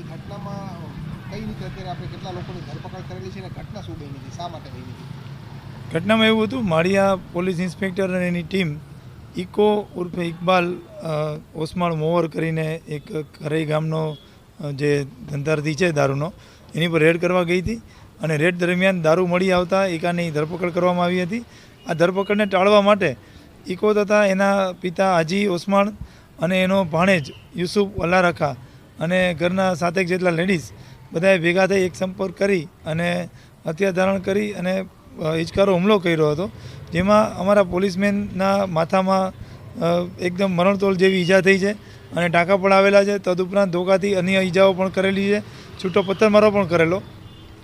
એ ઘટનામાં કઈ રીતે અત્યારે આપણે કેટલા લોકોની ધરપકડ કરેલી છે અને ઘટના શું બની હતી શા માટે બની હતી ઘટનામાં એવું હતું, માળિયા પોલીસ ઇન્સ્પેક્ટર અને એની ટીમ ઇકો ઉર્ફે ઇકબાલ ઓસમાળ મોવર કરીને એક કરઈ ગામનો જે ધંધાર્થી છે દારૂનો, એની પર રેડ કરવા ગઈ હતી અને રેડ દરમિયાન દારૂ મળી આવતા એકાની ધરપકડ કરવામાં આવી હતી. આ ધરપકડને ટાળવા માટે ઇકો તથા એના પિતા હાજી ઓસમાણ અને એનો ભાણેજ યુસુફ અલારખા અને ઘરના સાતેક જેટલા લેડીઝ બધાએ ભેગા થઈ એક સંપર્ક કરી અને હત્યા ધારણ કરી અને હિચકારો હુમલો કર્યો હતો, જેમાં અમારા પોલીસમેનના માથામાં એકદમ મરણતોલ જેવી ઈજા થઈ છે અને ટાંકા પણ આવેલા છે. તદુપરાંત ધોકાથી અન્ય ઈજાઓ પણ કરેલી છે. છૂટો પથ્થરમારો પણ કરેલો.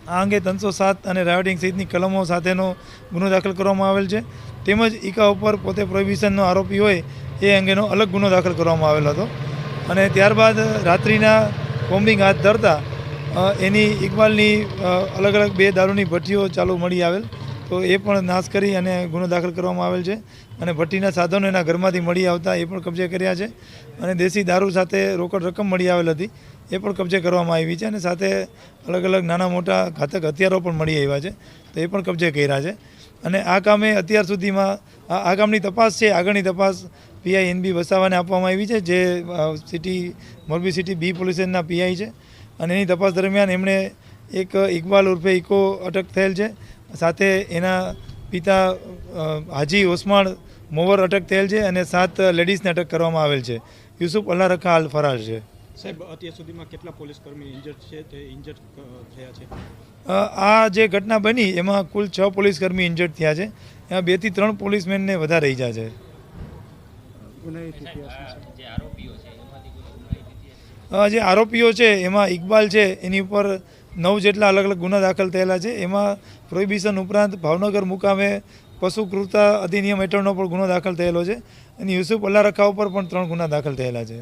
આ અંગે ત્રણસો સાત અને રાયોટિંગ સહિતની કલમો સાથેનો ગુનો દાખલ કરવામાં આવેલ છે. તેમજ ઈકા ઉપર પોતે પ્રોહિબિશનનો આરોપી હોય એ અંગેનો અલગ ગુનો દાખલ કરવામાં આવેલો હતો. અને ત્યારબાદ રાત્રિના કોમ્બિંગ હાથ ધરતા એની ઇકબાલની અલગ અલગ બે દારૂની ભઠ્ઠીઓ ચાલુ મળી આવેલ. તો એ પણ નાશ કરી અને ગુનો દાખલ કરવામાં આવેલ છે. અને ભટ્ટીના સાધનો એના ઘરમાંથી મળી આવતા એ પણ કબજે કર્યા છે. અને દેશી દારૂ સાથે રોકડ રકમ મળી આવેલ હતી. એ પણ કબજે કરવામાં આવી છે અને સાથે અલગ અલગ નાના મોટા ઘાતક હથિયારો પણ મળી આવ્યા છે. તો એ પણ કબજે કર્યા છે. અને આ કામે અત્યાર સુધીમાં આ કામની તપાસ છે. આગળની તપાસ પીઆઈ એનબી વસાવાને આપવામાં આવી છે, જે city, Morbi city B police PI છે. અને એની તપાસ દરમિયાન એમણે એક ઇકબાલ ઉર્ફે ઇકો અટક થયેલ છે. સાથે એના પિતા હાજી ઓસમાણ મોવર અટક થયેલ છે અને સાત લેડીઝને અટક કરવામાં આવેલ છે. યુસુફ અલ્લા રખા હાલ ફરાર છે. સાહેબ અત્યાર સુધીમાં કેટલા પોલીસ કર્મી ઇન્જર્ડ છે? તે ઇન્જર્ડ થયા છે? આ જે ઘટના બની એમાં કુલ છ પોલીસ કર્મી ઇન્જર્ડ થયા છે. એમાં બેથી ત્રણ પોલીસમેનને વધારે ઈજા છે. જે આરોપીઓ છે એમાં ઇકબાલ છે એની ઉપર નવ જેટલા અલગ અલગ ગુના દાખલ થયેલા છે, એમાં પ્રોહિબિશન ઉપરાંત ભાવનગર મુકામે પશુ ક્રૂરતા અધિનિયમ હેઠળનો પણ ગુનો દાખલ થયેલો છે અને યુસુફ અલ્લા રખા ઉપર પણ ત્રણ ગુના દાખલ થયેલા છે.